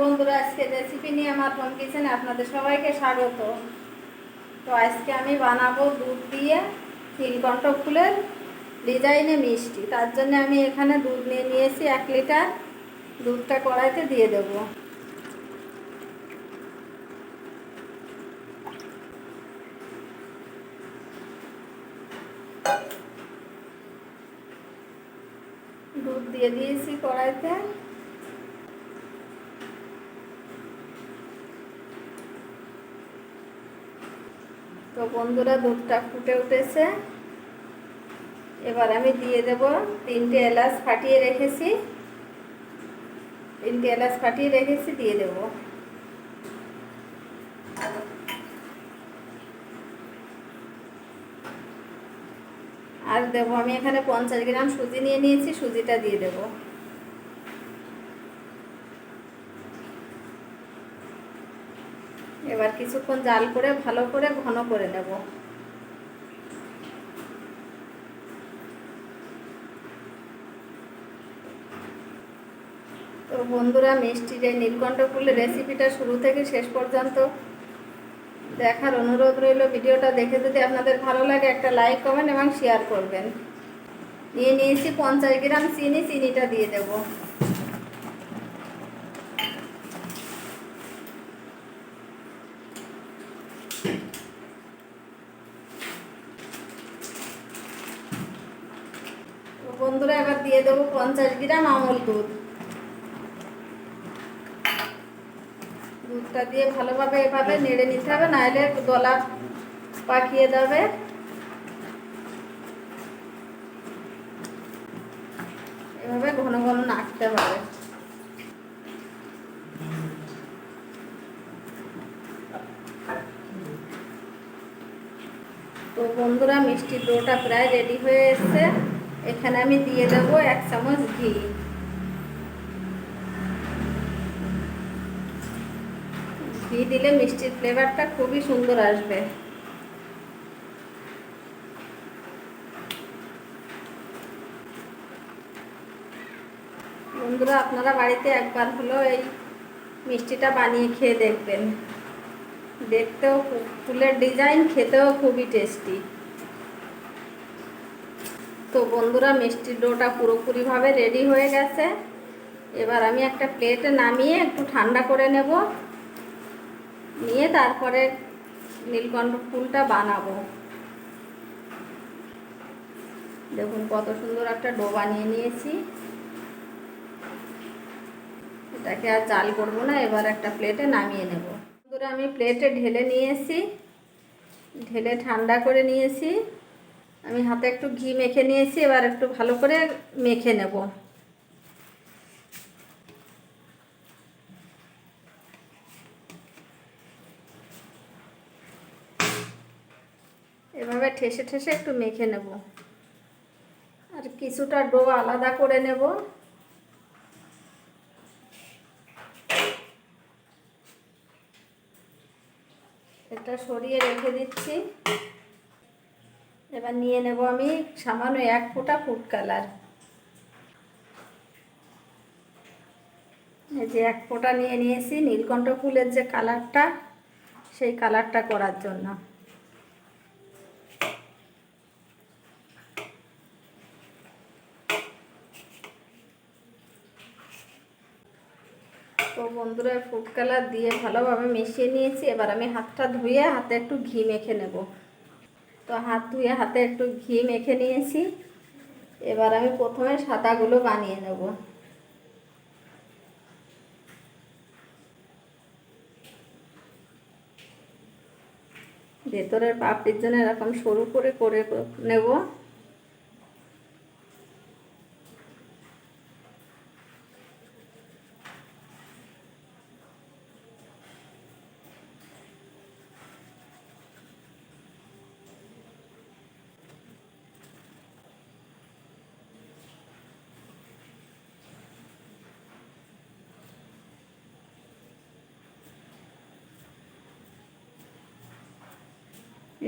বন্ধুরা, আজকে রেসিপি নিয়ে আমার হোম কিচেনে আপনাদের সবাইকে স্বাগত। তো আজকে আমি বানাবো দুধ দিয়ে নীলকণ্ঠ ফুলের ডিজাইনে মিষ্টি। তার জন্য আমি এখানে দুধ নিয়ে নিয়েছি, এক লিটার। দুধটা কড়াইতে দিয়ে দেবো। দুধ দিয়ে দিয়েছি কড়াইতে। তো বন্ধুরা, দুধটা ফুটে উঠেছে। এবার আমি দিয়ে দেব তিনটে এলাচ ফাটিয়ে রেখেছি। তিনটে এলাচ ফাটিয়ে রেখেছি, দিয়ে দেব। আর দেবো আমি এখানে পঞ্চাশ গ্রাম সুজি নিয়ে নিয়েছি, সুজিটা দিয়ে দেবো। এবার কিছুক্ষণ জাল করে ভালো করে ঘন করে নেব। তো বন্ধুরা মিষ্টির এই নীলকণ্ঠ ফুলের রেসিপিটা শুরু থেকে শেষ পর্যন্ত দেখার অনুরোধ রইল। ভিডিওটা দেখে যদি আপনাদের ভালো লাগে, একটা লাইক কমেন্ট এবং শেয়ার করবেন। নিয়ে নিয়েছি পঞ্চাশ গ্রাম চিনি, চিনিটা দিয়ে দেবো। বন্ধুরা, এবার দিয়ে দেবো পঞ্চাশ গ্রাম আমল দুধ। দুধটা দিয়ে ভালোভাবে এভাবে নেড়ে নিতে হবে, নাহলে গলা পাকিয়ে যাবে। এভাবে ঘন ঘন নাড়তে হবে। তো বন্ধুরা, মিষ্টির ডোটা প্রায় রেডি হয়ে এসছে। এখানে আমি দিয়ে দেব এক চামচ ঘি। ঘি দিলে মিষ্টির ফ্লেভারটা খুবই সুন্দর আসবে। বন্ধুরা, আপনারা বাড়িতে একবার হলো এই মিষ্টিটা বানিয়ে খেয়ে দেখবেন। দেখতেও ফুলের ডিজাইন খেতেও খুবই টেস্টি তো বন্ধুরা, মিষ্টির ডোটা পুরোপুরিভাবে রেডি হয়ে গেছে। এবার আমি একটা প্লেটে নামিয়ে একটু ঠান্ডা করে নেব। নিয়ে তারপরে নীলকণ্ঠ ফুলটা বানাবো। দেখুন কত সুন্দর একটা ডো বানিয়ে নিয়েছি। এটাকে আর চাল করব না, এবার একটা প্লেটে নামিয়ে নেব। আমি প্লেটে ঢেলে নিয়েছি। ঢেলে ঠান্ডা করে নিয়েছি। আমি হাতে একটু ঘি মেখে নিয়েছি, এবার একটু ভালো করে মেখে নেব। এভাবে ঠেসে ঠেসে একটু মেখে নেব। আর কিছুটা ডো আলাদা করে নেব। এটা সরিয়ে রেখে দিচ্ছি। এবার নিয়ে নেব আমি সামান্য এক ফোঁটা ফুড কালার। এই যে এক ফোঁটা নিয়ে নিয়েছি, নীলকণ্ঠ ফুলের যে কালারটা, সেই কালারটা করার জন্য। তো বন্ধুরা, ফুড কালার দিয়ে ভালোভাবে মিশিয়ে নিয়েছি। এবার আমি হাতটা ধুয়ে হাতে একটু ঘি মেখে নেব। তো হাত ধুয়ে হাতে একটু ঘি মেখে নিয়েছি। এবার আমি প্রথমে সাদাগুলো বানিয়ে নেব। ভেতরের পাপড়ির জন্য এরকম সরু করে করে নেব।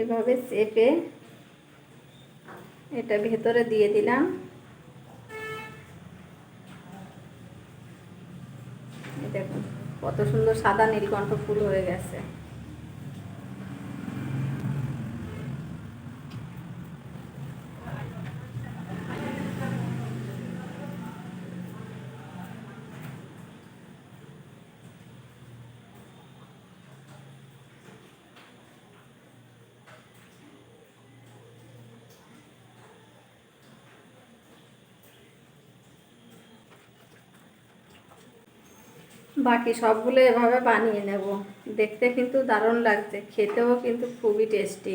এভাবে চেপে এটা ভেতরে দিয়ে দিলাম। দেখুন কত সুন্দর সাদা নীলকণ্ঠ ফুল হয়ে গেছে। বাকি সবগুলো এভাবে বানিয়ে নেব। দেখতে কিন্তু দারুণ লাগছে, খেতেও কিন্তু খুবই টেস্টি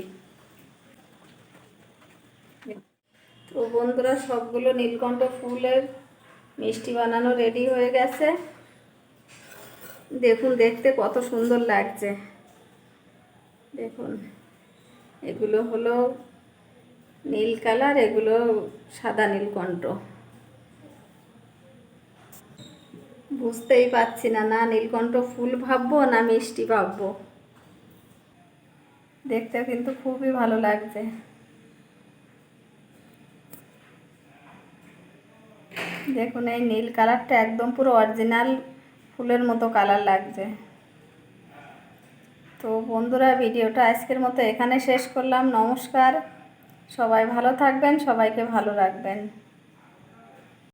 তো বন্ধুরা, সবগুলো নীলকণ্ঠ ফুলের মিষ্টি বানানো রেডি হয়ে গেছে। দেখুন, দেখতে কত সুন্দর লাগছে। দেখুন, এগুলো হলো নীল কালার, এগুলো সাদা নীলকণ্ঠ। বুঝতেই পারছি না। না, নীলকণ্ঠ ফুল ভাববো, না মিষ্টি ভাববো। দেখতে কিন্তু খুবই ভালো লাগছে। দেখুন, এই নীল কালারটা একদম পুরো অরিজিনাল ফুলের মতো কালার লাগছে। তো বন্ধুরা, ভিডিওটা আজকের মতো এখানে শেষ করলাম। নমস্কার। সবাই ভালো থাকবেন, সবাইকে ভালো রাখবেন।